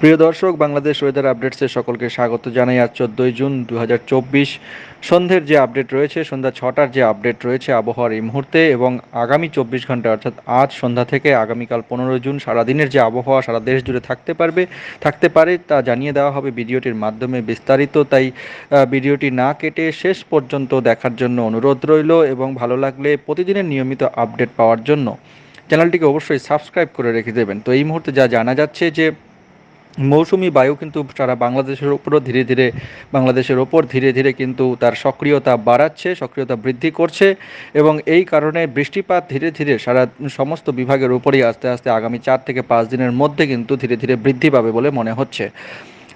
প্রিয় দর্শক, বাংলাদেশ ওয়েদার আপডেটসে সকলকে স্বাগত জানাই আজ চোদ্দোই জুন দু হাজার চব্বিশ। সন্ধ্যের যে আপডেট রয়েছে, সন্ধ্যা ছটার যে আপডেট রয়েছে আবহাওয়ার এই মুহূর্তে এবং আগামী চব্বিশ ঘণ্টা, অর্থাৎ আজ সন্ধ্যা থেকে আগামীকাল পনেরোই জুন, সারাদিনের যে আবহাওয়া সারা দেশ জুড়ে থাকতে পারবে, থাকতে পারে তা জানিয়ে দেওয়া হবে ভিডিওটির মাধ্যমে বিস্তারিত। তাই ভিডিওটি না কেটে শেষ পর্যন্ত দেখার জন্য অনুরোধ রইল এবং ভালো লাগলে প্রতিদিনের নিয়মিত আপডেট পাওয়ার জন্য। চ্যানেলটিকে অবশ্যই সাবস্ক্রাইব করে রেখে দেবেন। তো এই মুহূর্তে যা জানা যাচ্ছে যে মৌসুমি বায়ু কিন্তু সারা বাংলাদেশের ওপরও ধীরে ধীরে, বাংলাদেশের ওপর ধীরে ধীরে কিন্তু তার সক্রিয়তা বাড়াচ্ছে, সক্রিয়তা বৃদ্ধি করছে এবং এই কারণে বৃষ্টিপাত ধীরে ধীরে সারা সমস্ত বিভাগের উপরেই আস্তে আস্তে আগামী চার থেকে পাঁচ দিনের মধ্যে কিন্তু ধীরে ধীরে বৃদ্ধি পাবে বলে মনে হচ্ছে।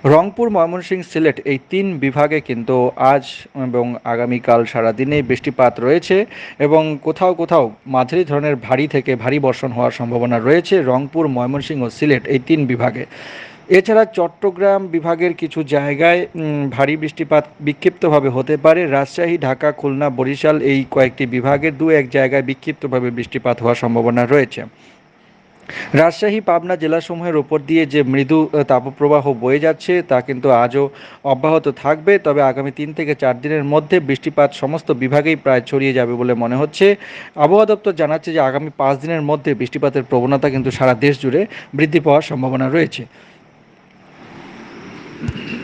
রংপুর, ময়মনসিংহ সিলেট এই তিন বিভাগে কিন্তু আজ এবং আগামীকাল সারাদিনে বৃষ্টিপাত রয়েছে এবং কোথাও কোথাও মাঝারি ধরনের ভারী থেকে ভারী বর্ষণ হওয়ার সম্ভাবনা রয়েছে। রংপুর, ময়মনসিংহ সিলেট এই তিন বিভাগে। এছাড়া চট্টগ্রাম বিভাগের কিছু জায়গায় ভারী বৃষ্টিপাত বিক্ষিপ্তভাবে হতে পারে। রাজশাহী, ঢাকা, খুলনা, বরিশাল এই কয়েকটি বিভাগের দু এক জায়গায় বিক্ষিপ্তভাবে বৃষ্টিপাত হওয়ার সম্ভাবনা রয়েছে। রাজশাহী, পাবনা জেলাসমূহের ওপর দিয়ে যে মৃদু তাপপ্রবাহ বয়ে যাচ্ছে, তা কিন্তু আজও অব্যাহত থাকবে। তবে আগামী তিন থেকে চার দিনের মধ্যে বৃষ্টিপাত সমস্ত বিভাগেই প্রায় ছড়িয়ে যাবে বলে মনে হচ্ছে। আবহাওয়া দপ্তর জানাচ্ছে যে আগামী পাঁচ দিনের মধ্যে বৃষ্টিপাতের প্রবণতা কিন্তু সারা দেশ জুড়ে বৃদ্ধি পাওয়ার সম্ভাবনা রয়েছে।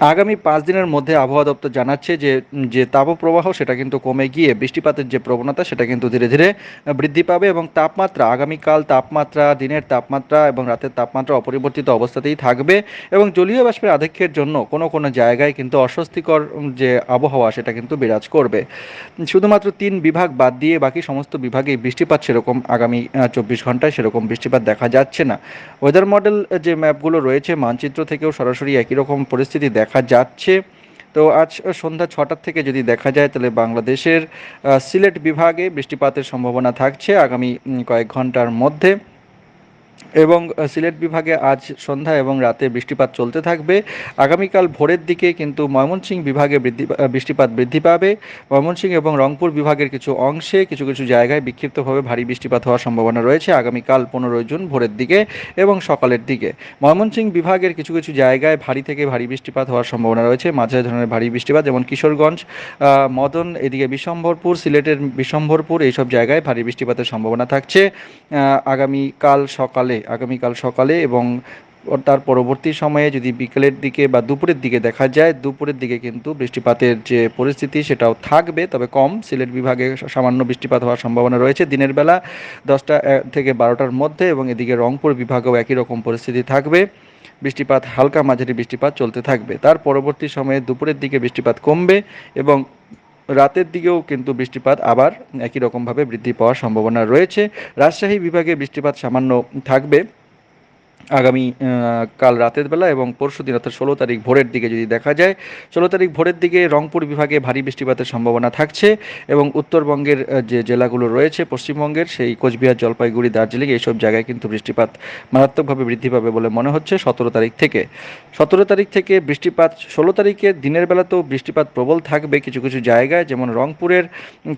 আগামী পাঁচ দিনের মধ্যে আবহাওয়া দপ্তর জানাচ্ছে যে যে তাপপ্রবাহ, সেটা কিন্তু কমে গিয়ে বৃষ্টিপাতের যে প্রবণতা, সেটা কিন্তু ধীরে ধীরে বৃদ্ধি পাবে এবং তাপমাত্রা, আগামীকাল তাপমাত্রা, দিনের তাপমাত্রা এবং রাতের তাপমাত্রা অপরিবর্তিত অবস্থাতেই থাকবে এবং জলীয় বাষ্পের আধিক্যের জন্য কোনো কোনো জায়গায় কিন্তু অস্বস্তিকর যে আবহাওয়া, সেটা কিন্তু বিরাজ করবে। শুধুমাত্র তিন বিভাগ বাদ দিয়ে বাকি সমস্ত বিভাগেই বৃষ্টিপাত সেরকম আগামী চব্বিশ ঘন্টায় সেরকম বৃষ্টিপাত দেখা যাচ্ছে না। ওয়েদার মডেল যে ম্যাপগুলো রয়েছে, মানচিত্র থেকেও সরাসরি একই রকম পরিস্থিতি দেখা দেখা যাচ্ছে। তো আজ সন্ধ্যা ছটার থেকে যদি দেখা যায়, তাহলে বাংলাদেশের সিলেট বিভাগে বৃষ্টিপাতের সম্ভাবনা থাকছে আগামী কয়েক ঘণ্টার মধ্যে। এবং সিলেট বিভাগে আজ সন্ধ্যা এবং রাতে বৃষ্টিপাত চলতে থাকবে। আগামীকাল ভোরের দিকে কিন্তু ময়মনসিংহ বিভাগে বৃদ্ধি বৃষ্টিপাত বৃদ্ধি পাবে। ময়মনসিংহ এবং রংপুর বিভাগের কিছু অংশে কিছু কিছু জায়গায় বিক্ষিপ্তভাবে ভারী বৃষ্টিপাত হওয়ার সম্ভাবনা রয়েছে আগামীকাল পনেরোই জুন ভোরের দিকে এবং সকালের দিকে। ময়মনসিংহ বিভাগের কিছু কিছু জায়গায় ভারী থেকে ভারী বৃষ্টিপাত হওয়ার সম্ভাবনা রয়েছে। মাঝারি ধরনের ভারী বৃষ্টিপাত যেমন কিশোরগঞ্জ মদন, এদিকে বিশম্ভরপুর, সিলেটের বিশম্ভরপুর, এইসব জায়গায় ভারী বৃষ্টিপাতের সম্ভাবনা থাকছে। আগামীকাল সকালে আগামীকাল সকালে এবং তার পরবর্তী সময়ে যদি বিকেলের দিকে বা দুপুরের দিকে দেখা যায়, দুপুরের দিকে কিন্তু বৃষ্টিপাতের যে পরিস্থিতি সেটাও থাকবে, তবে কম। সিলেট বিভাগে সামান্য বৃষ্টিপাত হওয়ার সম্ভাবনা রয়েছে। দিনের বেলা দশটা থেকে বারোটার মধ্যে এবং এদিকে রংপুর বিভাগেও একই রকম পরিস্থিতি থাকবে। বৃষ্টিপাত, হালকা মাঝারি বৃষ্টিপাত চলতে থাকবে। তার পরবর্তী সময়ে দুপুরের দিকে বৃষ্টিপাত কমবে এবং রাতের দিকেও কিন্তু বৃষ্টিপাত আবার একই রকমভাবে বৃদ্ধি পাওয়ার সম্ভাবনা রয়েছে। রাজশাহী বিভাগে বৃষ্টিপাত সামান্য থাকবে। আগামী কাল রাতের বেলা এবং পরশু দিন অর্থাৎ ষোলো তারিখ ভোরের দিকে যদি দেখা যায়, ষোলো তারিখ ভোরের দিকে রংপুর বিভাগে ভারী বৃষ্টিপাতের সম্ভাবনা থাকছে এবং উত্তরবঙ্গের যে জেলাগুলো রয়েছে পশ্চিমবঙ্গের সেই কোচবিহার, জলপাইগুড়ি, দার্জিলিং এইসব জায়গায় কিন্তু বৃষ্টিপাত মারাত্মকভাবে বৃদ্ধি পাবে বলে মনে হচ্ছে সতেরো তারিখ থেকে। সতেরো তারিখ থেকে বৃষ্টিপাত, ষোলো তারিখে দিনের বেলাতেও বৃষ্টিপাত প্রবল থাকবে কিছু কিছু জায়গায়, যেমন রংপুরের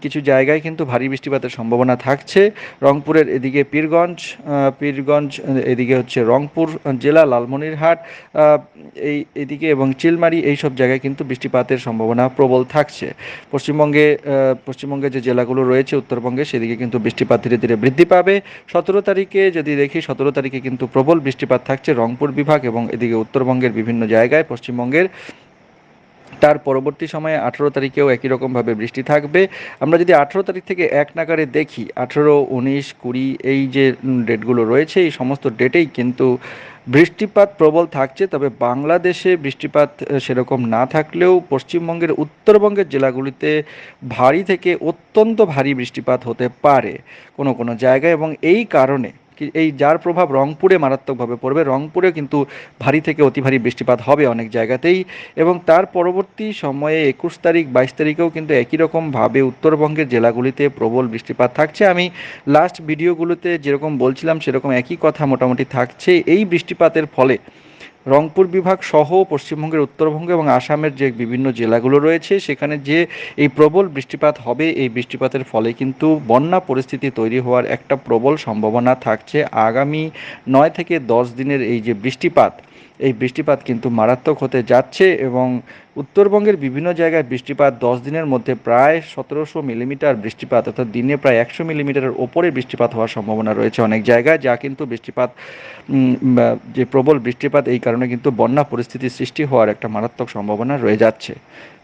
কিছু জায়গায় কিন্তু ভারী বৃষ্টিপাতের সম্ভাবনা থাকছে। রংপুরের এদিকে পীরগঞ্জ পীরগঞ্জ, এদিকে হচ্ছে রংপুর জেলা লালমনিরহাট এই, এদিকে এবং চিলমারি এই সব জায়গায় কিন্তু বৃষ্টিপাতের সম্ভাবনা প্রবল থাকছে। পশ্চিমবঙ্গে পশ্চিমবঙ্গে যে জেলাগুলো রয়েছে উত্তরবঙ্গে সেদিকে কিন্তু বৃষ্টিপাত ধীরে ধীরে বৃদ্ধি পাবে। সতেরো তারিখে যদি দেখি, সতেরো তারিখে কিন্তু প্রবল বৃষ্টিপাত থাকছে রংপুর বিভাগ এবং এদিকে উত্তরবঙ্গের বিভিন্ন জায়গায়। পশ্চিমবঙ্গের তার পরবর্তী সময়ে আঠেরো তারিখেও একই রকমভাবে বৃষ্টি থাকবে। আমরা যদি আঠেরো তারিখ থেকে এক নাগারে দেখি, আঠেরো, উনিশ, কুড়ি, এই যে ডেটগুলো রয়েছে, এই সমস্ত ডেটেই কিন্তু বৃষ্টিপাত প্রবল থাকছে। তবে বাংলাদেশে বৃষ্টিপাত সেরকম না থাকলেও পশ্চিমবঙ্গের উত্তরবঙ্গের জেলাগুলিতে ভারী থেকে অত্যন্ত ভারী বৃষ্টিপাত হতে পারে কোনো কোনো জায়গায় এবং এই কারণে এই যার প্রভাব রংপুরে মারাত্মকভাবে পড়বে, রংপুরে কিন্তু ভারী থেকে অতি ভারী বৃষ্টিপাত হবে অনেক জায়গাতেই এবং তার পরবর্তী সময়ে একুশ তারিখ, বাইশ তারিখেও কিন্তু একই রকমভাবে উত্তরবঙ্গের জেলাগুলিতে প্রবল বৃষ্টিপাত থাকছে। আমি লাস্ট ভিডিওগুলোতে যেরকম বলছিলাম, সেরকম একই কথা মোটামুটি থাকছে। এই বৃষ্টিপাতের ফলে রংপুর বিভাগ সহ পশ্চিমবঙ্গের উত্তরবঙ্গ এবং আসামের যে বিভিন্ন জেলাগুলো রয়েছে, সেখানে যে এই প্রবল বৃষ্টিপাত হবে, এই বৃষ্টিপাতের ফলে কিন্তু বন্যা পরিস্থিতি তৈরি হওয়ার একটা প্রবল সম্ভাবনা থাকছে। আগামী নয় থেকে দশ দিনের এই যে বৃষ্টিপাত এই বৃষ্টিপাত কিন্তু মারাত্মক হতে যাচ্ছে এবং উত্তরবঙ্গের বিভিন্ন জায়গায় বৃষ্টিপাত দশ দিনের মধ্যে প্রায় সতেরোশো মিলিমিটার বৃষ্টিপাত অর্থাৎ দিনে প্রায় একশো মিলিমিটারের ওপরে বৃষ্টিপাত হওয়ার সম্ভাবনা রয়েছে অনেক জায়গায়, যা কিন্তু বৃষ্টিপাত যে প্রবল বৃষ্টিপাত এই কারণে কিন্তু বন্যা পরিস্থিতির সৃষ্টি হওয়ার একটা মারাত্মক সম্ভাবনা রয়ে যাচ্ছে।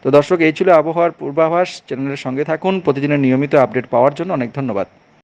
তো দর্শক, এই ছিল আবহাওয়ার পূর্বাভাস। চ্যানেলের সঙ্গে থাকুন। প্রতিদিনের নিয়মিত আপডেট পাওয়ার জন্য অনেক ধন্যবাদ।